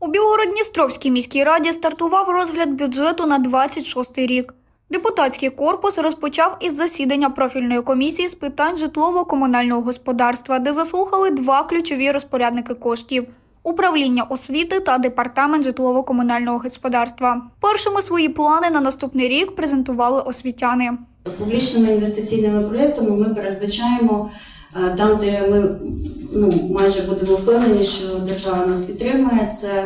У Білгород-Дністровській міській раді стартував розгляд бюджету на 26 рік. Депутатський корпус розпочав із засідання профільної комісії з питань житлово-комунального господарства, де заслухали два ключові розпорядники коштів управління освіти та департамент житлово-комунального господарства. Першими свої плани на наступний рік презентували освітяни. Публічними інвестиційними проєктами ми передбачаємо там, де ми ну, майже будемо впевнені, що держава нас підтримує. Це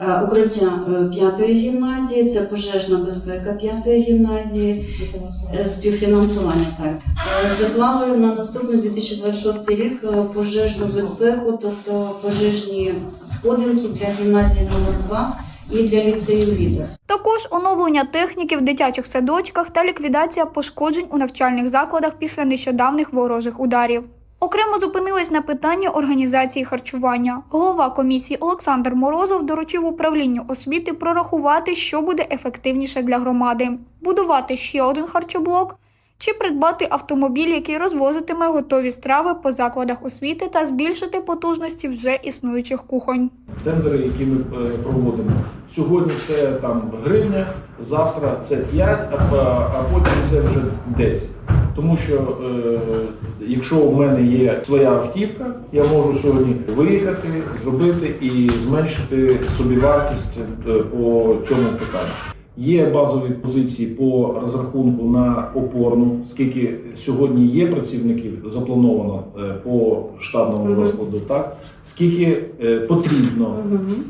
е, укриття е, п'ятої гімназії, це пожежна безпека п'ятої гімназії, е, співфінансування. Так Е, заклали на наступний 2026 рік е, пожежну безпеку, тобто пожежні сходинки для гімназії номер 2 і для ліцею лідер. Також оновлення техніки в дитячих садочках та ліквідація пошкоджень у навчальних закладах після нещодавних ворожих ударів. Окремо зупинились на питанні організації харчування. Голова комісії Олександр Морозов доручив управлінню освіти прорахувати, що буде ефективніше для громади: будувати ще один харчоблок чи придбати автомобіль, який розвозитиме готові страви по закладах освіти та збільшити потужності вже існуючих кухонь. тендери, які ми е, проводимо. Сьогодні це там гривня, завтра це 5, а, потім це вже 10. Тому що е, якщо у мене є своя автівка, я можу сьогодні виїхати, зробити і зменшити собівартість е, по цьому питанню. Є базові позиції по розрахунку на опорну, скільки сьогодні є працівників заплановано е, по штатному розкладу, так скільки е, потрібно,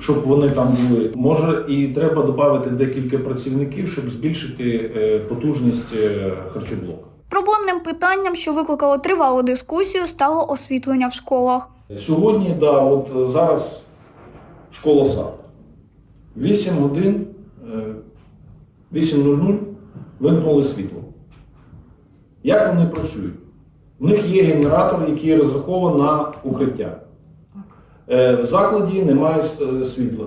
щоб вони там були. Може, і треба додати декілька працівників, щоб збільшити потужність харчоблоку. Проблемним питанням, що викликало тривалу дискусію, стало освітлення в школах. Сьогодні, да, от е, зараз школа сад. 8 годин, е, 8.00 вимкнули світло. Як вони працюють? У них є генератор, який розрахований на укриття. Е, В закладі немає е, світла.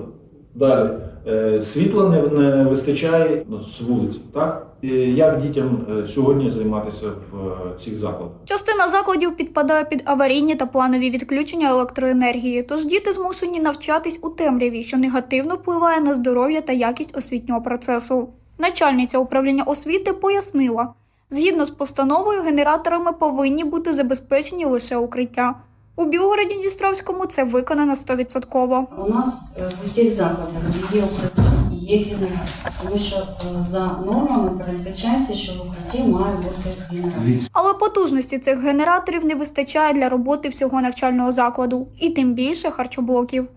Далі. Е, Світла не, вистачає ну, з вулиці. Так? Як дітям е, сьогодні займатися в е, цих закладах? Частина закладів підпадає під аварійні та планові відключення електроенергії, тож діти змушені навчатись у темряві, що негативно впливає на здоров'я та якість освітнього процесу. Начальниця управління освіти пояснила, згідно з постановою, генераторами повинні бути забезпечені лише укриття. У Білгороді Дністровському це виконано 100%. У нас е, в усіх закладах є укриття і є генератор, тому що е, за нормами передбачається, що в укритті має бути генератор. Але потужності цих генераторів не вистачає для роботи всього навчального закладу, і тим більше харчоблоків.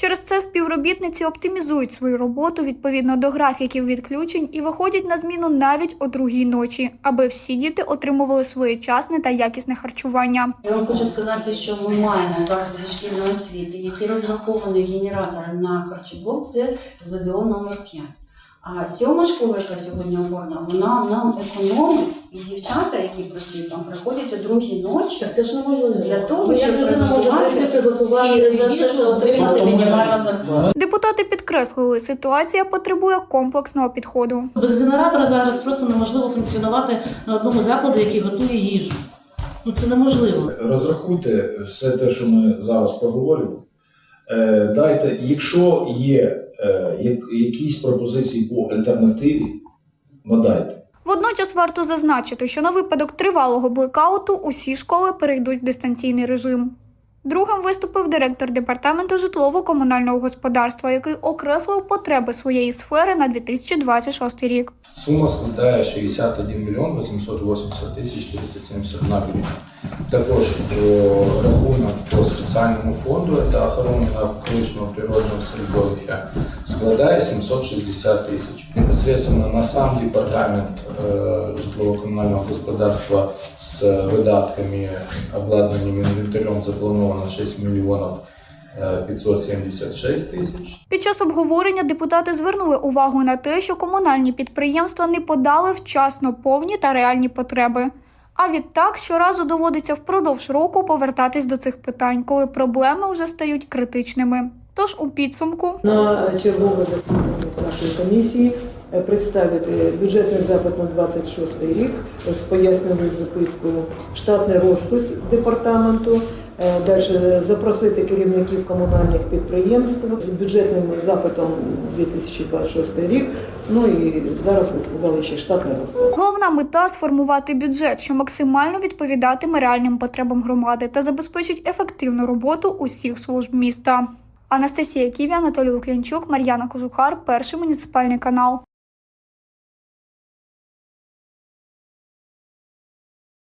Через це співробітниці оптимізують свою роботу відповідно до графіків відключень і виходять на зміну навіть о другій ночі, аби всі діти отримували своєчасне та якісне харчування. Я вам хочу сказати, що ми маємо зараз дошкільної освіти, який розрахований генератором на харчоблок, це ЗДО номер 5. А сьома школа, яка сьогодні опорна, вона нам економить, і дівчата, які працюють там, приходять о другій ночі. Так це ж неможливо. Для того, щоб приготувати за все це отримати мінімальну зарплату. Депутати підкреслили, ситуація потребує комплексного підходу. Без генератора зараз просто неможливо функціонувати на одному закладі, який готує їжу. Ну це неможливо. Розрахуйте все те, що ми зараз проговорили. Е, Дайте, якщо є е, якісь пропозиції по альтернативі, надайте. Водночас варто зазначити, що на випадок тривалого блекауту усі школи перейдуть в дистанційний режим. Другим виступив директор департаменту житлово-комунального господарства, який окреслив потреби своєї сфери на 2026 рік. Сума складає 61 мільйон 880 тисяч 471 гривня. Також про рахунок по спеціальному фонду та охорони навколишнього природного середовища складає 760 тисяч. Непосредственно на сам департамент е, житлово-комунального господарства з видатками, обладнанням інвентарем заплановано 6 мільйонів е, 576 тисяч. Під час обговорення депутати звернули увагу на те, що комунальні підприємства не подали вчасно повні та реальні потреби. А відтак щоразу доводиться впродовж року повертатись до цих питань, коли проблеми вже стають критичними. Тож у підсумку на чергове засідання нашої комісії е, представити бюджетний запит на 26 рік з поясненою запискою, штатний розпис департаменту, Е, Далі запросити керівників комунальних підприємств з бюджетним запитом 2026 рік. Ну і зараз ви сказали ще штатний розклад. Головна мета сформувати бюджет, що максимально відповідатиме реальним потребам громади та забезпечить ефективну роботу усіх служб міста. Анастасія Ківі, Анатолій Лук'янчук, Мар'яна Кожухар, перший муніципальний канал.